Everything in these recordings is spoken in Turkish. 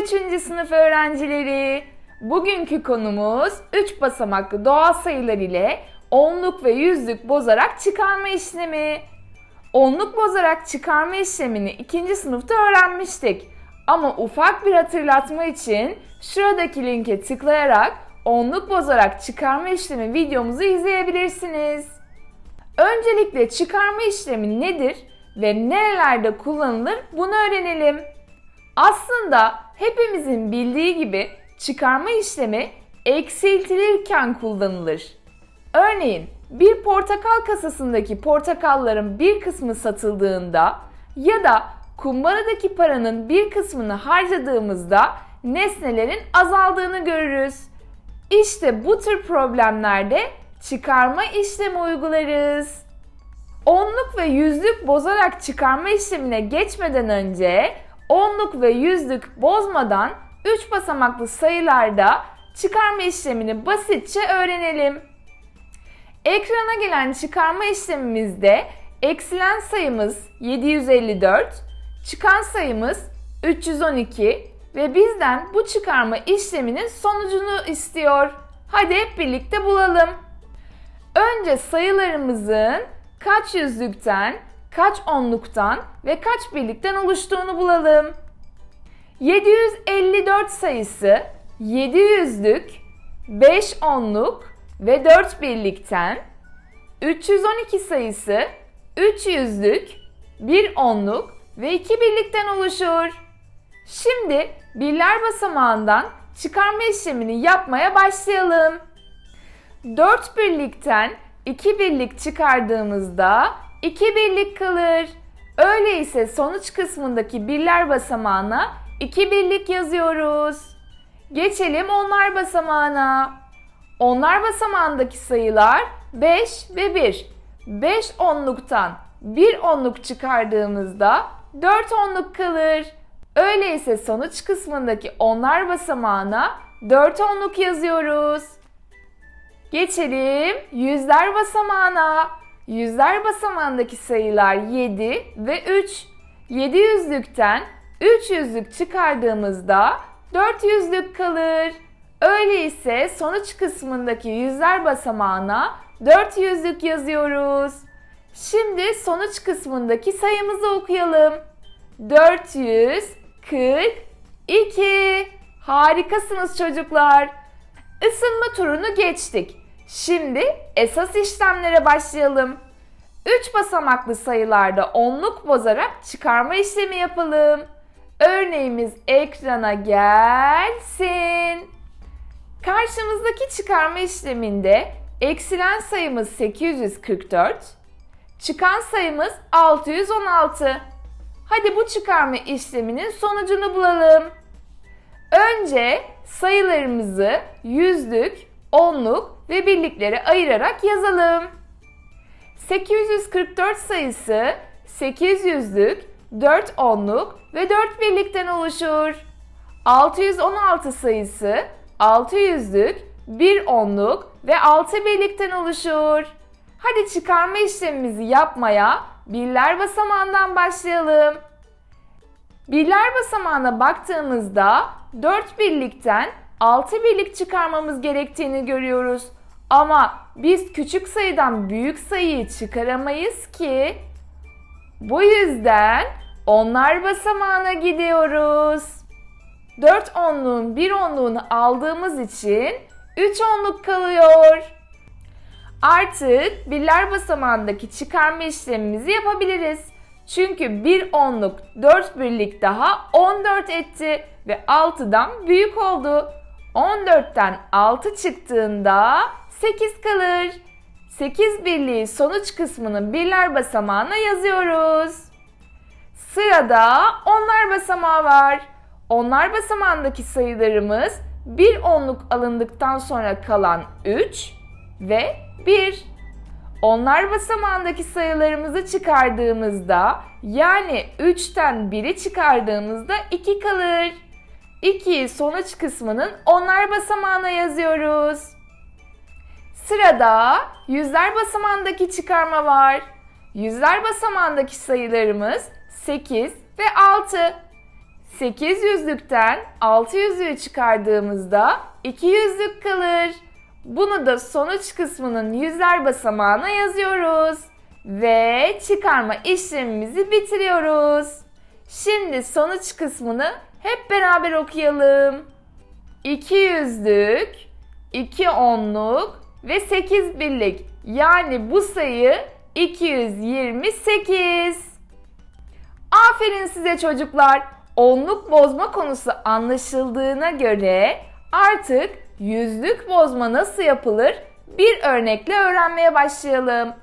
3. sınıf öğrencileri. Bugünkü konumuz 3 basamaklı doğal sayılar ile onluk ve yüzlük bozarak çıkarma işlemi. Onluk bozarak çıkarma işlemini 2. sınıfta öğrenmiştik. Ama ufak bir hatırlatma için şuradaki linke tıklayarak onluk bozarak çıkarma işlemi videomuzu izleyebilirsiniz. Öncelikle çıkarma işlemi nedir ve nerelerde kullanılır bunu öğrenelim. Aslında hepimizin bildiği gibi çıkarma işlemi eksiltilirken kullanılır. Örneğin bir portakal kasasındaki portakalların bir kısmı satıldığında ya da kumbaradaki paranın bir kısmını harcadığımızda nesnelerin azaldığını görürüz. İşte bu tür problemlerde çıkarma işlemi uygularız. Onluk ve yüzlük bozarak çıkarma işlemine geçmeden önce onluk ve yüzlük bozmadan 3 basamaklı sayılarda çıkarma işlemini basitçe öğrenelim. Ekrana gelen çıkarma işlemimizde eksilen sayımız 754, çıkan sayımız 312 ve bizden bu çıkarma işleminin sonucunu istiyor. Hadi hep birlikte bulalım. Önce sayılarımızın kaç yüzlükten, kaç onluktan ve kaç birlikten oluştuğunu bulalım. 754 sayısı 7 yüzlük, 5 onluk ve 4 birlikten, 312 sayısı 3 yüzlük, 1 onluk ve 2 birlikten oluşur. Şimdi birler basamağından çıkarma işlemini yapmaya başlayalım. 4 birlikten 2 birlik çıkardığımızda 2 birlik kalır. Öyleyse sonuç kısmındaki birler basamağına 2 birlik yazıyoruz. Geçelim onlar basamağına. Onlar basamağındaki sayılar 5 ve 1. 5 onluktan 1 onluk çıkardığımızda 4 onluk kalır. Öyleyse sonuç kısmındaki onlar basamağına 4 onluk yazıyoruz. Geçelim yüzler basamağına. Yüzler basamağındaki sayılar 7 ve 3. 7 yüzlükten 3 yüzlük çıkardığımızda 4 yüzlük kalır. Öyleyse sonuç kısmındaki yüzler basamağına 4 yüzlük yazıyoruz. Şimdi sonuç kısmındaki sayımızı okuyalım. 442. Harikasınız çocuklar. Isınma turunu geçtik. Şimdi esas işlemlere başlayalım. 3 basamaklı sayılarda onluk bozarak çıkarma işlemi yapalım. Örneğimiz ekrana gelsin. Karşımızdaki çıkarma işleminde eksilen sayımız 844, çıkan sayımız 616. Hadi bu çıkarma işleminin sonucunu bulalım. Önce sayılarımızı yüzlük, onluk ve birliklere ayırarak yazalım. 844 sayısı 8 yüzlük, 4 onluk ve 4 birlikten oluşur. 616 sayısı 6 yüzlük, 1 onluk ve 6 birlikten oluşur. Hadi çıkarma işlemimizi yapmaya birler basamağından başlayalım. Birler basamağına baktığımızda 4 birlikten 6 birlik çıkarmamız gerektiğini görüyoruz. Ama biz küçük sayıdan büyük sayıyı çıkaramayız ki. Bu yüzden onlar basamağına gidiyoruz. 4 onluğun 1 onluğunu aldığımız için 3 onluk kalıyor. Artık birler basamağındaki çıkarma işlemimizi yapabiliriz. Çünkü bir onluk 4 birlik daha 14 etti ve 6'dan büyük oldu. 14'ten 6 çıktığında 8 kalır. 8 birliği sonuç kısmını birler basamağına yazıyoruz. Sırada onlar basamağı var. Onlar basamağındaki sayılarımız bir onluk alındıktan sonra kalan 3 ve 1. Onlar basamağındaki sayılarımızı çıkardığımızda yani 3'ten 1'i çıkardığımızda 2 kalır. 2'yi sonuç kısmının onlar basamağına yazıyoruz. Sırada yüzler basamağındaki çıkarma var. Yüzler basamağındaki sayılarımız 8 ve 6. 8 yüzlükten 6 yüzlüğü çıkardığımızda 2 yüzlük kalır. Bunu da sonuç kısmının yüzler basamağına yazıyoruz. Ve çıkarma işlemimizi bitiriyoruz. Şimdi sonuç kısmını hep beraber okuyalım. 2 yüzlük, 2 onluk ve 8 birlik. Yani bu sayı 228. Aferin size çocuklar. Onluk bozma konusu anlaşıldığına göre artık yüzlük bozma nasıl yapılır bir örnekle öğrenmeye başlayalım.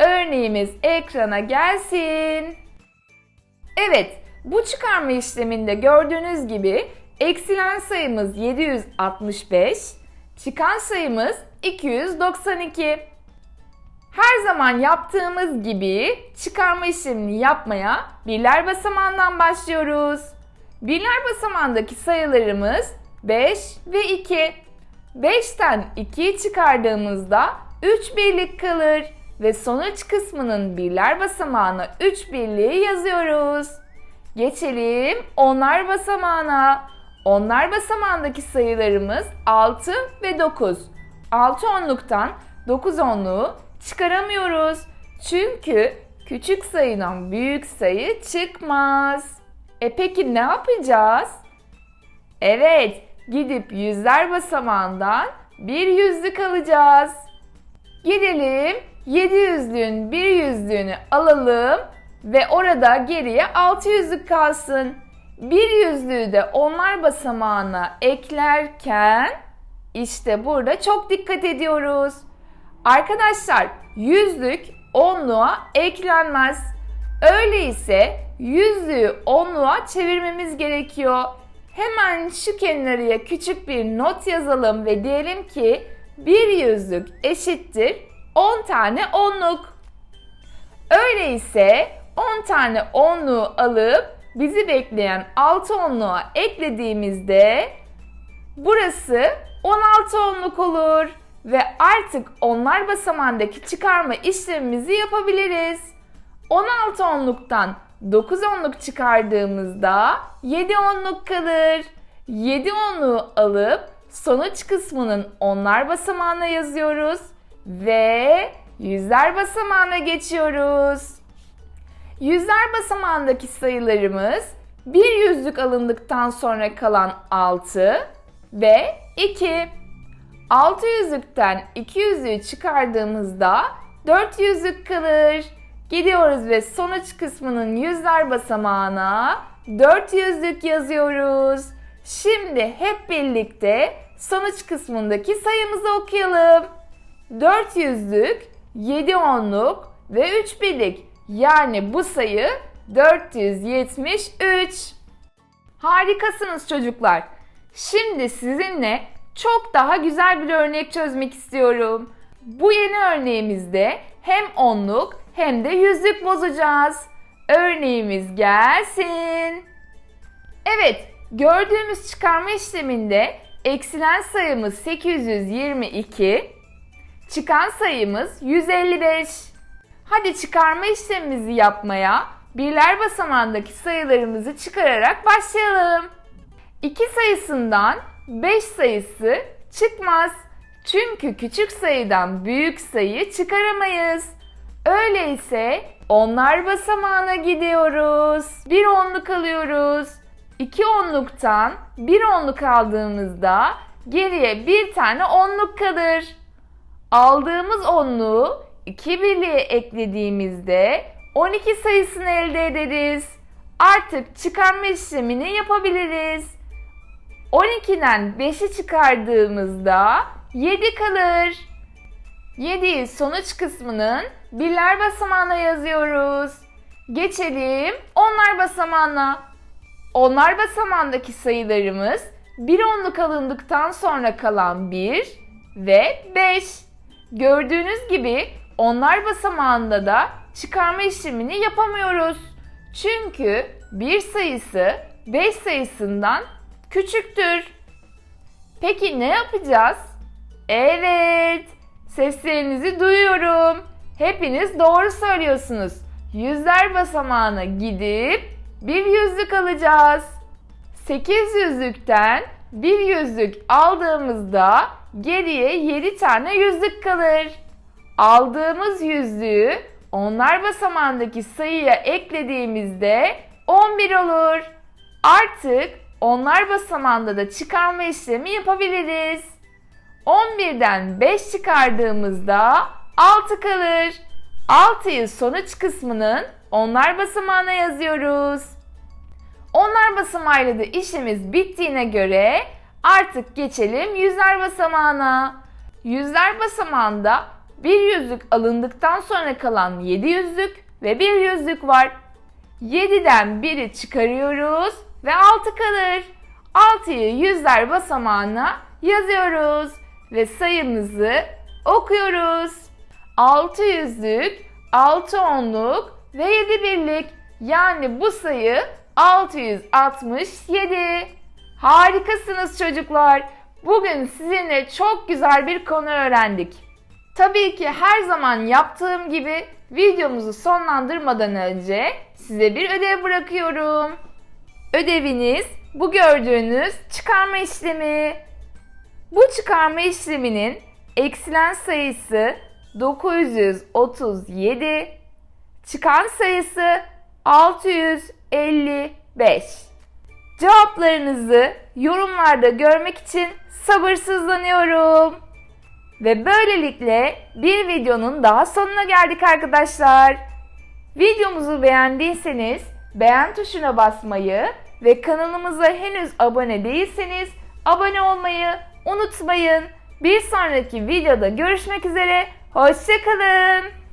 Örneğimiz ekrana gelsin. Evet, bu çıkarma işleminde gördüğünüz gibi eksilen sayımız 765, çıkan sayımız 292. Her zaman yaptığımız gibi çıkarma işlemini yapmaya birler basamağından başlıyoruz. Birler basamağındaki sayılarımız 5 ve 2. 5'ten 2'yi çıkardığımızda 3 birlik kalır ve sonuç kısmının birler basamağına 3 birliği yazıyoruz. Geçelim onlar basamağına. Onlar basamağındaki sayılarımız 6 ve 9. 6 onluktan 9 onluğu çıkaramıyoruz. Çünkü küçük sayıdan büyük sayı çıkmaz. E peki ne yapacağız? Evet, gidip yüzler basamağından bir yüzlük alacağız. Gidelim 700'lüğün bir yüzlüğünü alalım ve orada geriye 600'lük kalsın. Bir yüzlüğü de onlar basamağına eklerken işte burada çok dikkat ediyoruz. Arkadaşlar yüzlük onluğa eklenmez. Öyleyse yüzlüğü onluğa çevirmemiz gerekiyor. Hemen şu kenarıya küçük bir not yazalım ve diyelim ki bir yüzlük eşittir 10 tane onluk. Öyleyse 10 tane onluğu alıp bizi bekleyen 6 onluğa eklediğimizde burası 16 onluk olur ve artık onlar basamağındaki çıkarma işlemimizi yapabiliriz. 16 onluktan 9 onluk çıkardığımızda 7 onluk kalır. 7 onluğu alıp sonuç kısmının onlar basamağına yazıyoruz ve yüzler basamağına geçiyoruz. Yüzler basamağındaki sayılarımız bir yüzlük alındıktan sonra kalan 6 ve 2. 6 yüzlükten 2 yüzlüğü çıkardığımızda 4 yüzlük kalır. Gidiyoruz ve sonuç kısmının yüzler basamağına 4 yüzlük yazıyoruz. Şimdi hep birlikte sonuç kısmındaki sayımızı okuyalım. 4 yüzlük, 7 onluk ve 3 birlik. Yani bu sayı 473. Harikasınız çocuklar. Şimdi sizinle çok daha güzel bir örnek çözmek istiyorum. Bu yeni örneğimizde hem onluk hem de yüzlük bozacağız. Örneğimiz gelsin. Evet, gördüğümüz çıkarma işleminde eksilen sayımız 822, çıkan sayımız 155. Hadi çıkarma işlemimizi yapmaya birler basamağındaki sayılarımızı çıkararak başlayalım. 2 sayısından 5 sayısı çıkmaz. Çünkü küçük sayıdan büyük sayı çıkaramayız. Öyleyse onlar basamağına gidiyoruz. Bir onluk alıyoruz. İki onluktan bir onluk aldığımızda geriye bir tane onluk kalır. Aldığımız onluğu iki birliğe eklediğimizde 12 sayısını elde ederiz. Artık çıkarma işlemini yapabiliriz. 12'den 5'i çıkardığımızda 7 kalır. 7'yi sonuç kısmının birler basamağına yazıyoruz. Geçelim onlar basamağına. Onlar basamağındaki sayılarımız bir onluk alındıktan sonra kalan 1 ve 5. Gördüğünüz gibi onlar basamağında da çıkarma işlemini yapamıyoruz. Çünkü bir sayısı 5 sayısından küçüktür. Peki ne yapacağız? Evet, seslerinizi duyuyorum. Hepiniz doğru söylüyorsunuz. Yüzler basamağına gidip bir yüzlük alacağız. 8 yüzlükten bir yüzlük aldığımızda geriye 7 tane yüzlük kalır. Aldığımız yüzüğü onlar basamağındaki sayıya eklediğimizde 11 olur. Artık onlar basamağında da çıkarma işlemi yapabiliriz. 11'den 5 çıkardığımızda 6 kalır. 6'yı sonuç kısmının onlar basamağına yazıyoruz. Onlar basamağıyla da işimiz bittiğine göre artık geçelim yüzler basamağına. Yüzler basamağında bir yüzlük alındıktan sonra kalan 7 yüzlük ve bir yüzlük var. 7'den 1'i çıkarıyoruz ve 6 kalır. 6'yı yüzler basamağına yazıyoruz ve sayımızı okuyoruz. 6 yüzlük, 6 onluk ve 7 birlik yani bu sayı 667. Harikasınız çocuklar. Bugün sizinle çok güzel bir konu öğrendik. Tabii ki her zaman yaptığım gibi videomuzu sonlandırmadan önce size bir ödev bırakıyorum. Ödeviniz bu gördüğünüz çıkarma işlemi. Bu çıkarma işleminin eksilen sayısı 937, çıkan sayısı 655. Cevaplarınızı yorumlarda görmek için sabırsızlanıyorum. Ve böylelikle bir videonun daha sonuna geldik arkadaşlar. Videomuzu beğendiyseniz beğen tuşuna basmayı ve kanalımıza henüz abone değilseniz abone olmayı unutmayın. Bir sonraki videoda görüşmek üzere. Hoşçakalın.